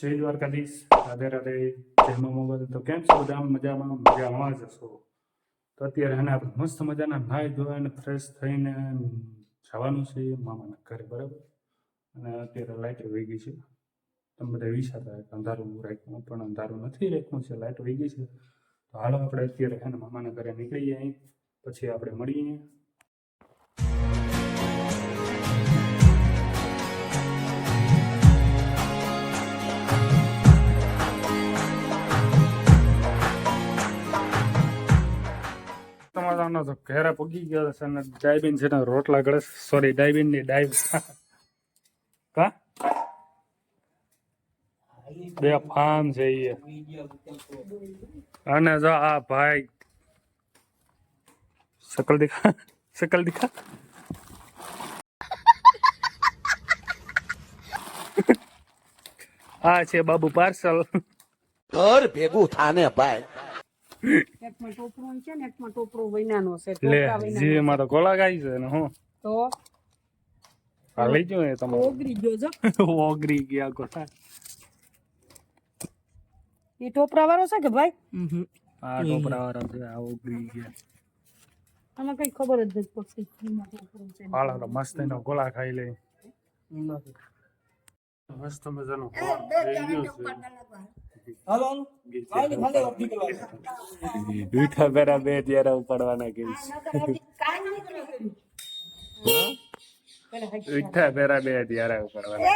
જય દ્વારકાધીશ. રાધે રાધે. જયમાં મોબાઈલ તો કેમ છો? બધા મજામાં? મજામાં જ હશો તો અત્યારે એને આપણે મસ્ત મજાના નાહી ધોઈને ફ્રેશ થઈને જવાનું છે મામાના ઘરે, બરાબર? અને અત્યારે લાઇટ વહી ગઈ છે. તમે બધા વિચારતા કે અંધારું રાખ્યું, પણ અંધારું નથી રાખ્યું છે. લાઇટ વહી ગઈ છે. તો હાલો આપણે અત્યારે એને મામાના ઘરે નીકળીએ અહીં. પછી આપણે મળીએ. તમારાનો તો ઘેરા પગી ગયો છે અને ડાયબીન છે રોટલા ગળે સોરી ડાયબીનની ડાયબ કા? બે ફાન છે એ અને જો આ ભાઈ શકલ દેખા? શકલ દેખા? આ છે બાબુ પાર્સલ. ઘર ભેગું થાને ભાઈ. એકમાં ટોપરું છે ને એકમાં ટોપરું વૈનાનો છે લે ટોપરા વૈનાનો જી માં તો કોલા ગાય છે ને હું. તો? આ લઈ જો એ તમે ઓગરી ગયો જો ઓગરી ગયા કોલા એ ટોપરા વાળો છે કે ભાઈ? આ ટોપરા વાળો છે આ ઓગરી ગયા. આમાં કઈ ખબર જ નથી પડતી. હાલો મસ્ત એનો ગોળા ખાઈ લે. મસ્ત મજાનો પેરા બે ત્યારે ઉપાડવાના પેરા બે ત્યારે ઉપાડવાના.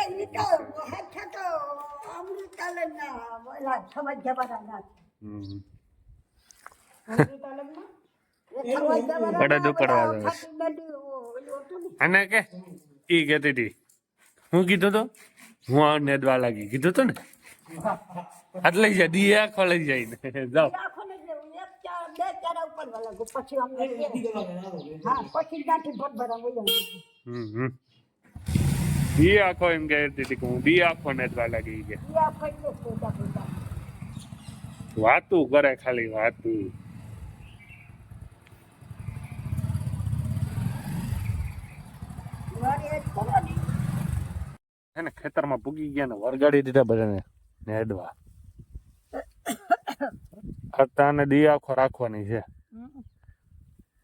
અને કે ઈ કેતી હતી. હું કીધું તો? હું આ નેદવા લાગી કીધું તો ને? આટ લઈ જાય દી આખો લઈ જાય ને જાઓ દી આખો એમ કહેતી હતી કે હું દી આખો નેદવા લાગી કે. વાતું કરે ખાલી વાતું. એને ખેતરમાં ભૂગી ગયા ને વરગાડી દીધા બધાને. નેડવા અત્યારને દી આખો રાખવાની છે.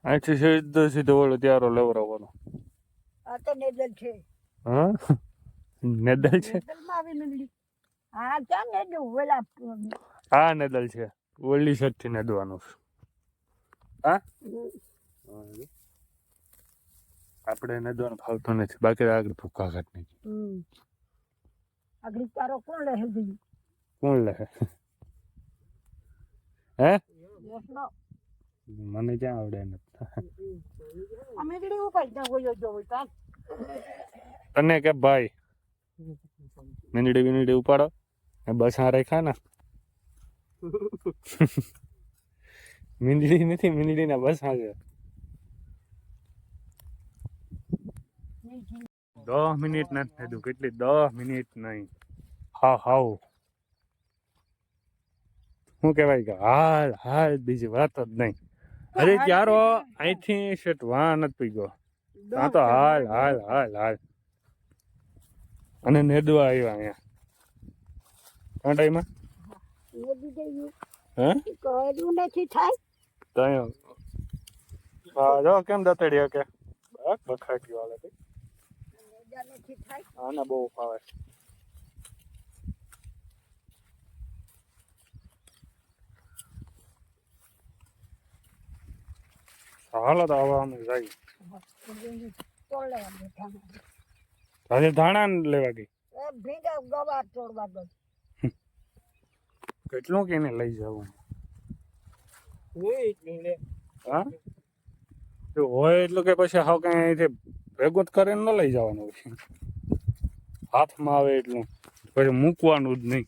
અહીંથી સીધો સીધો ઓલો ત્યારો લેવરાવવાનો. આ તો નેદલ છે. હા? નેદલ છે? હા ક્યાં નેદલ ઓલા હા નેદલ છે. ઓલી થી નેદવાનું છે. હા? આપણે નેદવાનું ફાવતું નથી. બાકી આગળ ભૂકા ઘટ નાખી આગળ તારો કોણ રહે કોણ લખે હે? મને ક્યાં આવડે તને કે ભાઈ મીંદડી બીંદડી ઉપાડો. એ બસ આ રેખા ને. મીંદડી નથી મીંદડી ના બસ આજે દસ મિનિટ નથી થયું કેટલી દસ મિનિટ નહીં. હા હાવ શું કહેવાય કે હાલ હાલ બીજી વાત જ નહીં. અરે ક્યારો અહીંથી શેઠ વાહ નથી પી ગયો આ તો હાલ હાલ હાલ હાલ. અને નેદવા આવ્યા અહીંયા. કાંટાઈમાં? ટાઈમમાં હે. નથી થાય. હા જો કેમ દતડી કે બક બખાટી વાળા આને બહુ ફાવે. હાલો તો હવે અમે આજે ધાણા લેવા ગઈ? ભીંડા ગઈ કેટલું કેને લઈ જવું? હા? જો હોય એટલું કે પછી હાવ કઈ અહીંથી ભેગું કરીને ન લઈ જવાનું પછી હાથમાં આવે એટલું. પછી મૂકવાનું જ નહીં.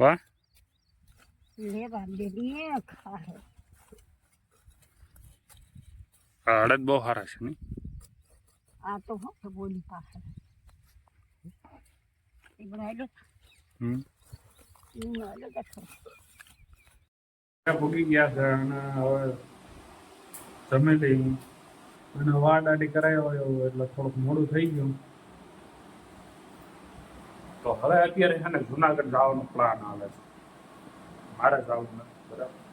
હા? લેવા ખાય આ અડદ બહુ સારા છે નહીં? આ તો બોલી પાસે ગયા છે અને હવે જમી લઈ અને વાડાડી કરાયો હોય એટલે થોડુંક મોડું થઈ ગયું. તો હવે અત્યારે છે ને જુનાગઢ જવાનો પ્લાન આવે છે. મારે જવું નથી બરાબર?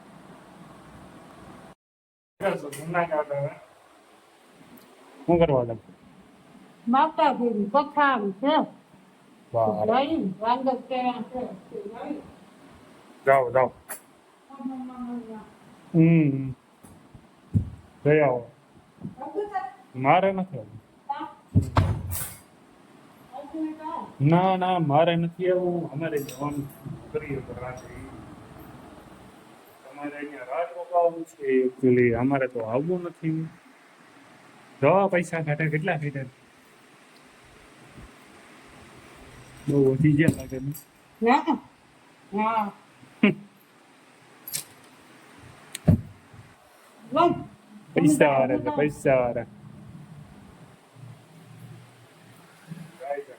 શું કરવા લાગ માતા ભેગી કથા છે. જાઓ જાઓ હમ જઈ આવો મારે નથી આવું ના ના મારે નથી આવું અમારે જવાનું કરીએ તો રાતે તમારે અહીંયા રાત રોકાવાનું છે. એકચ્યુઅલી અમારે તો આવવું નથી. જવા પૈસા કાઢે કેટલા કાઢે બહુ વધી ગયા લાગે ને. ના પૈસા વાળા એટલે પૈસા વાળા.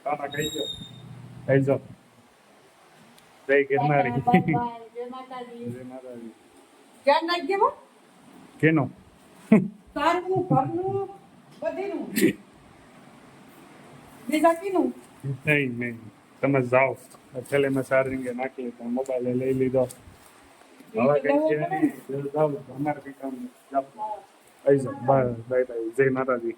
કાકા કહી દો. કહી દો. જય ગિરનારી. Bye bye. જય માતાજી. જય માતાજી. ધ્યાન રાખજે. કેનો? તારનું, ઘરનું, બધીનું. બીજા કીનું? નહીં નહીં. તમે જાઓ. થેલીમાં ચાર્જિંગે નાખી લીધો મોબાઈલ લઈ લીધો. હવે કઈ છે નહીં. જાઓ અમારે કઈ કામ જાઓ. આવી જાઓ. Bye bye. જય માતાજી.